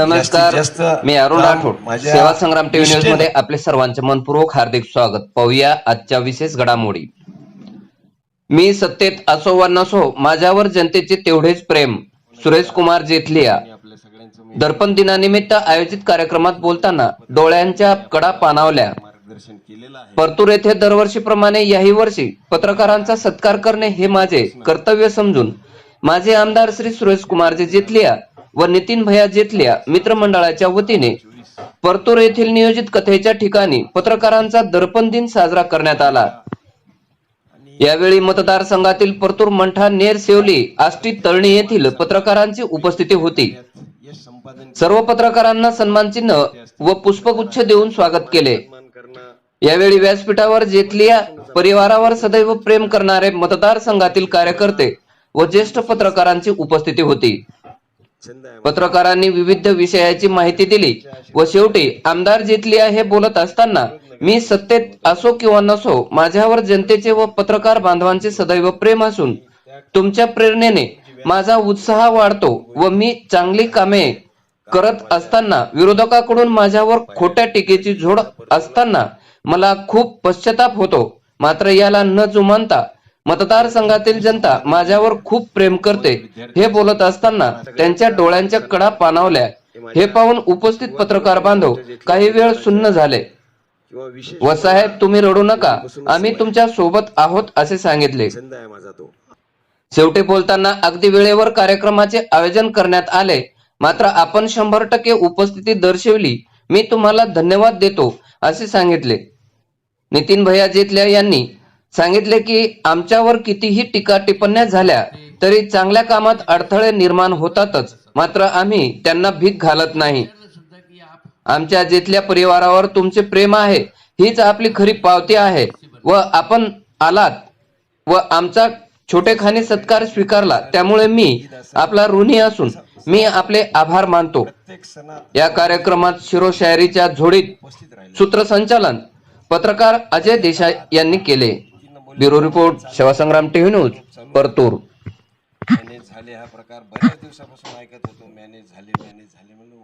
नमस्कार. मी अरुण राठोड. सेवा संग्राम टीव्ही न्यूजमध्ये आपले सर्वांचे मनपूर्वक हार्दिक स्वागत. पाहूया आजच्या विशेष घडामोडी. मी सत्तेत असो वा नसो माझ्यावर जनतेचे तेवढेच प्रेम. सुरेश कुमार जेथलिया. दर्पण दिनानिमित्त आयोजित कार्यक्रमात बोलताना डोळ्यांच्या कडा आहे परतूर येथे दरवर्षीप्रमाणे याही वर्षी पत्रकारांचा सत्कार करणे हे माझे कर्तव्य समजून माझे आमदार श्री सुरेश कुमारजी जेतलिया व नितीन भैया जेथल्या मित्रमंडळाच्या वतीने परतूर येथील नियोजित कथेच्या ठिकाणी पत्रकारांचा दर्पण दिन साजरा करण्यात आला. यावेळी मतदारसंघातील परतूर मंठा नेर सेवली आष्टी तळणी येथील पत्रकारांची उपस्थिती होती. सर्व पत्रकारांना सन्मानचिन्ह व पुष्पगुच्छ देऊन स्वागत केले. यावेळी व्यासपीठावर जेतलिया परिवारावर सदैव प्रेम करणारे मतदारसंघातील कार्यकर्ते व ज्येष्ठ पत्रकारांची उपस्थिती होती. पत्रकारांनी विविध विषयाची माहिती दिली व शेवटी आमदार जेतलिया हे बोलत असताना मी सत्तेत असो किंवा नसो माझ्यावर जनतेचे व पत्रकार बांधवांचे सदैव प्रेम असून तुमच्या प्रेरणेने माझा उत्साह वाढतो व मी चांगली कामे करत असताना विरोधकाकडून माझ्यावर खोट्या टीकेची झोड असताना मला खूप पश्चाताप होतो. मात्र याला न जुमानता मतदारसंघातील जनता माझ्यावर खूप प्रेम करते. हे बोलत असताना त्यांच्या डोळ्यांच्या कडा पाणावल्या. हे पाहून उपस्थित पत्रकार बांधव काही वेळ सुन्न झाले. वसाहेब तुम्ही रडू नका. आम्ही तुमच्यासोबत आहोत असे सांगितले. शेवटी बोलताना अगदी वेळेवर कार्यक्रमाचे आयोजन करण्यात आले. मात्र आपण शंभर टक्के उपस्थिती दर्शवली. मी तुम्हाला धन्यवाद देतो असे सांगितले. नितीन भैया जेतल्या यांनी सांगितले की आमच्यावर कितीही टीका टिप्पण्या झाल्या तरी चांगल्या कामात अडथळे निर्माण होतातच. मात्र आम्ही त्यांना भीक घालत नाही. आमच्या जिथल्या परिवारावर तुमचे प्रेम आहे हीच आपली खरी पावती आहे. व आपण आलात व आमचा छोटेखानी सत्कार स्वीकारला त्यामुळे मी आपला ऋणी असून मी आपले आभार मानतो. या कार्यक्रमात शिरोशायरीच्या झोडीत सूत्रसंचालन पत्रकार अजय देसाई यांनी केले. Bureau report Sevasangram TV news Partur. Manage झाले हा प्रकार बऱ्याच दिवसापासून ऐकत होतो. मॅनेज झाले मॅनेज झाले म्हणून